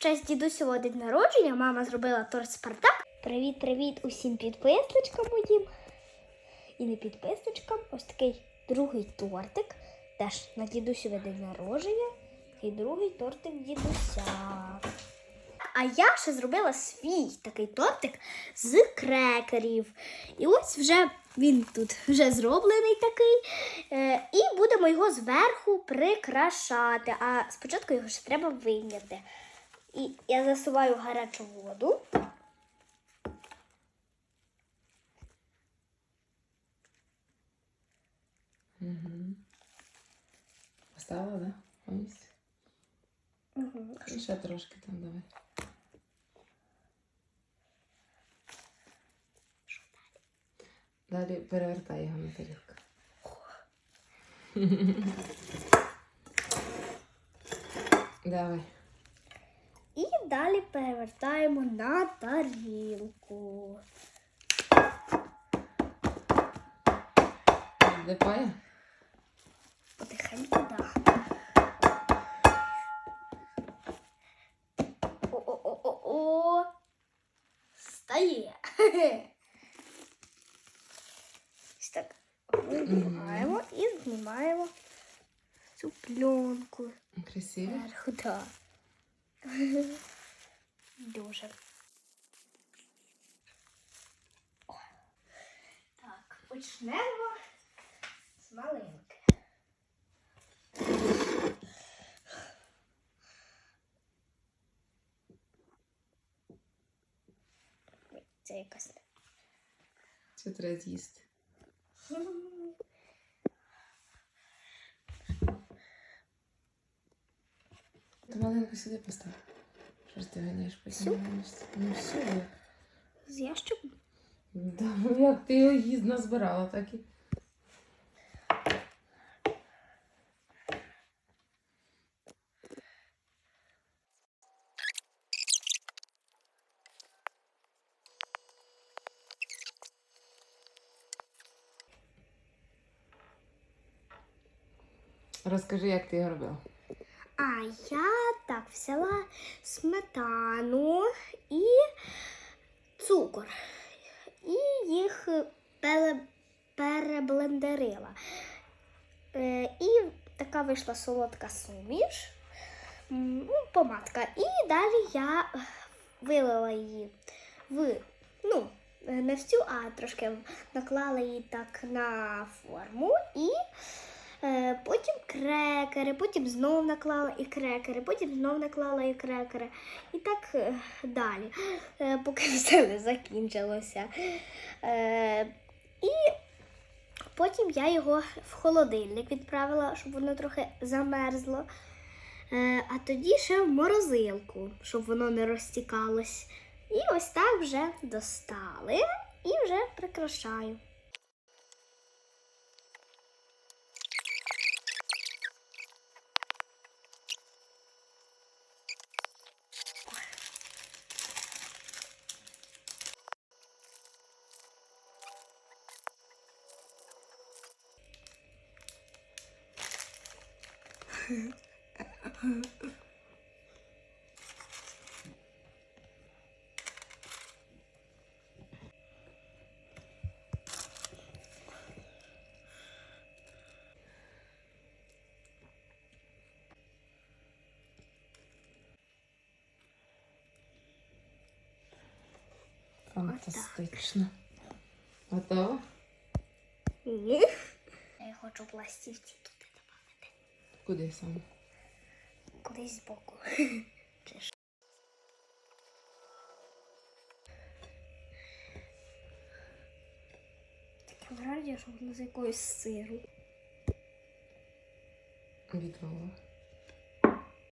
честь дідусього день народження мама зробила торт Спартак. Привіт-привіт усім підписничкам моїм. І не підписничкам. Ось такий другий тортик. Теж на дідусеве день народження. І другий тортик дідуся. А я ще зробила свій такий тортик з крекерів. І ось вже він тут вже зроблений такий. Е, і будемо його зверху прикрашати. А спочатку його ще треба вийняти. І я засуваю гарячу воду. Угу. Поставила, да? Повністю? Угу. Ще трошки там давай. Далі перевертай його на тарілку. Давай. І далі перевертаємо на тарілку. Відлипає? Потихеньку, да. О-о-о-о-о. Стає. Ось так вибігаємо і знімаємо цю пленку Красиво. зверху, да. Дуже. О. Так, почнемо з маленьки. Це якась. Це треба з'їсти. Ти маленько сюди постав. Що ж ти ганяєш потім? Ну все. З ящиком. Да, ну як ти його їсть назбирала, так і. Розкажи, як ти його робила. А я так взяла сметану і цукор. І їх пере- переблендерила. Е, і така вийшла солодка суміш, ну, помадка. І далі я вилила її в, ну, не всю, а трошки наклала її так на форму і Е, потім крекери, потім знов наклала і крекери, потім знов наклала і крекери. І так е, далі, е, поки все не закінчилося. Е, і потім я його в холодильник відправила, щоб воно трохи замерзло. Е, а тоді ще в морозилку, щоб воно не розтікалось. І ось так вже достали і вже прикрашаю. Фантастично. Готово? Ні. Я хочу пластівці туди додати. Куди сам? Кудись збоку. Таке враження, що воно з якоюсь сиру. Відвала.